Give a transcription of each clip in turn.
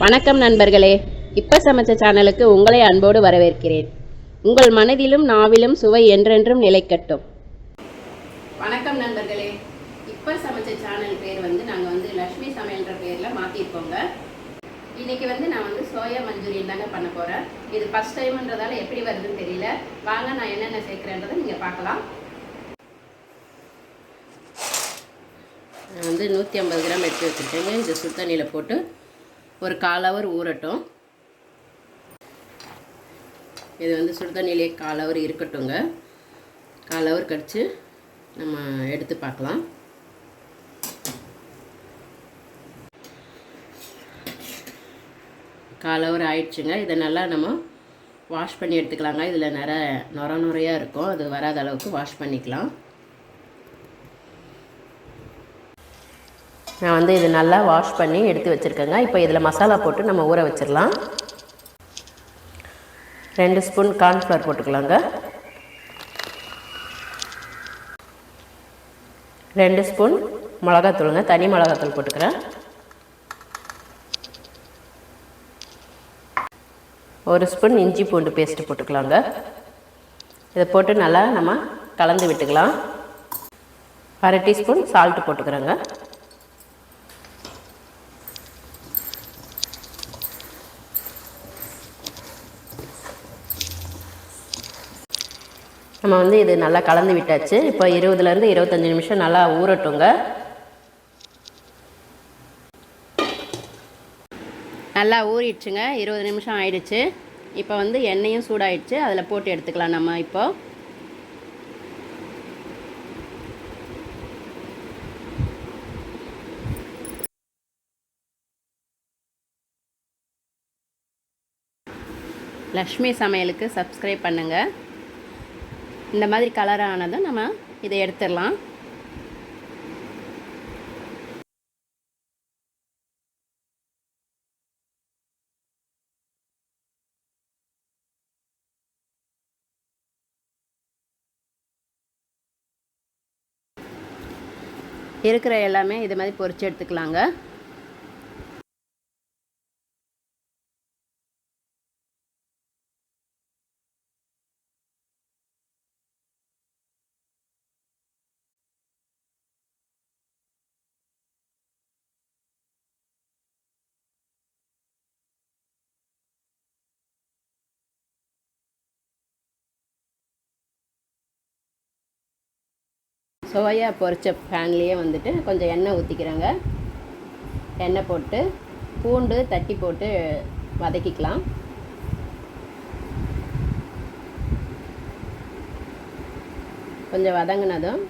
வணக்கம் நண்பர்களே. இப்ப சமைச்ச சேனலுக்கு உங்களை அன்போடு வரவேற்கிறேன். உங்கள் மனதிலும் நாவிலும் சுவை என்றென்றும் நிலைக்கட்டும். வணக்கம் நண்பர்களே. இப்ப சமைச்ச சேனல் பேர் வந்து நாங்கள் வந்து லக்ஷ்மி சமையல்ன்ற பேரில் மாற்றிருக்கோங்க இன்னைக்கு வந்து நான் வந்து சோயா மஞ்சூரியன் தாங்க பண்ண போகிறேன் இது ஃபஸ்ட் டைம்ன்றதால எப்படி வருதுன்னு தெரியல. வாங்க நான் என்னென்ன சேர்க்குறேன்றதை நீங்கள் பார்க்கலாம். நான் வந்து நூற்றி ஐம்பது கிராம் எடுத்து வச்சுருக்கேங்க. இந்த சுத்தண்ணியில் போட்டு ஒரு கால் ஹவர் ஊறட்டும். இது வந்து சுடுதண்ணிலே கால் ஹவர் இருக்கட்டுங்க கால் ஹவர் கடித்து நம்ம எடுத்து பார்க்கலாம். கால் ஹவர் ஆயிடுச்சுங்க. இதை நல்லா நம்ம வாஷ் பண்ணி எடுத்துக்கலாங்க. இதில் நிறைய நொர நுறையாக இருக்கும். அது வராத அளவுக்கு வாஷ் பண்ணிக்கலாம். நான் வந்து இது நல்லா வாஷ் பண்ணி எடுத்து வச்சுருக்கேங்க. இப்போ இதில் மசாலா போட்டு நம்ம ஊற வச்சிடலாம். ரெண்டு ஸ்பூன் கார்ன்ஃப்ளவர் போட்டுக்கலாங்க. ரெண்டு ஸ்பூன் மிளகாத்தூளுங்க. தனி மிளகாத்தூள் போட்டுக்கிறேன். ஒரு ஸ்பூன் இஞ்சி பூண்டு பேஸ்ட்டு போட்டுக்கலாங்க. இதை போட்டு நல்லா நம்ம கலந்து விட்டுக்கலாம். அரை டீஸ்பூன் சால்ட்டு போட்டுக்கிறேங்க. நம்ம வந்து இது நல்லா கலந்து விட்டாச்சு. இப்போ இருபதுலேருந்து இருபத்தஞ்சி நிமிஷம் நல்லா ஊறட்டுங்க. நல்லா ஊறிடுச்சுங்க. இருபது நிமிஷம் ஆயிடுச்சு. இப்போ வந்து எண்ணெயும் சூடாயிடுச்சு. அதில் போட்டு எடுத்துக்கலாம் நம்ம இப்போ. லக்ஷ்மி சமையலுக்கு சப்ஸ்கிரைப் பண்ணுங்கள் இந்த மாதிரி கலர் ஆனதும் நம்ம இதை எடுத்துடலாம். இருக்கிற எல்லாமே இது மாதிரி பொரிச்சு எடுத்துக்கலாங்க. சோயா பொரிச்ச பேன்லேயே வந்துட்டு கொஞ்சம் எண்ணெய் ஊற்றிக்கிறேங்க எண்ணெய் போட்டு பூண்டு தட்டி போட்டு வதக்கிக்கலாம். கொஞ்சம் வதங்கினதும்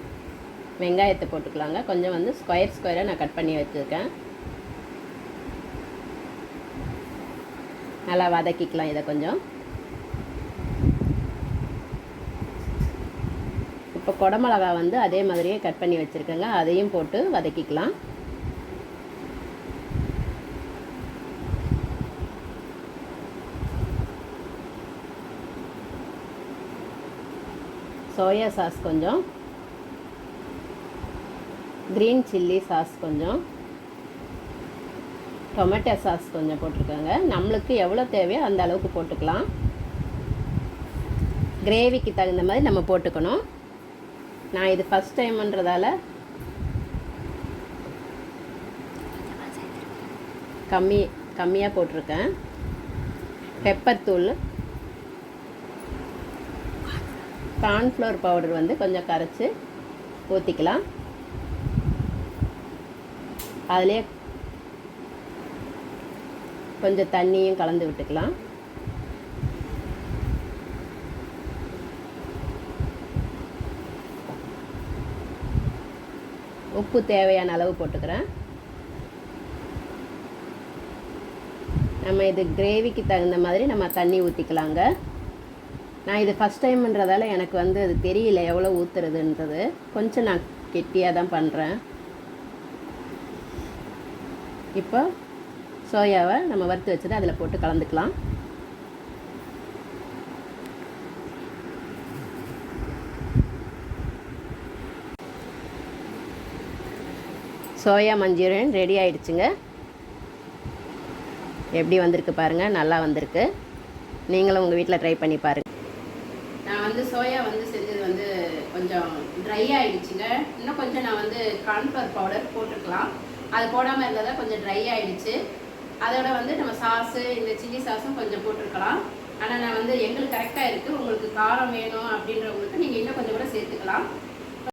வெங்காயத்தை போட்டுக்கலாங்க. கொஞ்சம் வந்து ஸ்கொயர் ஸ்கொயராக நான் கட் பண்ணி வச்சுருக்கேன். நல்லா வதக்கிக்கலாம் இதை கொஞ்சம். இப்போ குடமிளகா வந்து அதே மாதிரியே கட் பண்ணி வச்சுருக்கேங்க. அதையும் போட்டு வதக்கிக்கலாம். சோயா சாஸ் கொஞ்சம். க்ரீன் சில்லி சாஸ் கொஞ்சம். டொமேட்டோ சாஸ் கொஞ்சம் போட்டிருக்கோங்க. நம்மளுக்கு எவ்வளோ தேவையோ அந்த அளவுக்கு போட்டுக்கலாம். கிரேவிக்கு தகுந்த மாதிரி நம்ம போட்டுக்கணும். நான் இது ஃபஸ்ட் டைம்ன்றதால கம்மி கம்மியாக போட்டிருக்கேன். பெப்பர் தூள். கார்ன்ஃப்ளவர் பவுடர் வந்து கொஞ்சம் கரைச்சி ஊற்றிக்கலாம் அதிலே கொஞ்சம் தண்ணியும் கலந்து விட்டுக்கலாம். உப்பு தேவையான அளவு போட்டுக்கிறேன். நம்ம இது கிரேவிக்கு தகுந்த மாதிரி நம்ம தண்ணி ஊற்றிக்கலாங்க நான் இது ஃபஸ்ட் டைம்ன்றதால எனக்கு வந்து அது தெரியல எவ்வளோ ஊற்றுறதுன்றது கொஞ்சம் நான் கெட்டியாக தான் பண்ணுறேன் இப்போ சோயாவை நம்ம வறுத்து வச்சதை அதில் போட்டு கலந்துக்கலாம். சோயா மஞ்சூரியன் ரெடி ஆயிடுச்சுங்க. எப்படி வந்திருக்கு பாருங்கள் நல்லா வந்திருக்கு. நீங்களும் உங்கள் வீட்டில் ட்ரை பண்ணி பாருங்கள் நான் வந்து சோயா வந்து செஞ்சது வந்து கொஞ்சம் ட்ரை ஆகிடுச்சுங்க இன்னும் கொஞ்சம் நான் வந்து கார்ன்ஃப்ளவர் பவுடர் போட்டுக்கலாம். அது போடாமல் இருந்ததா கொஞ்சம் ட்ரை ஆகிடுச்சு அதோட வந்து நம்ம சாஸு இந்த சில்லி சாஸும் கொஞ்சம் போட்டிருக்கலாம். ஆனால் நான் வந்து எங்களுக்கு கரெக்டாக இருக்குது உங்களுக்கு காரம் வேணும் அப்படின்றவங்களுக்கு நீங்கள் இன்னும் கொஞ்சம் கூட சேர்த்துக்கலாம்.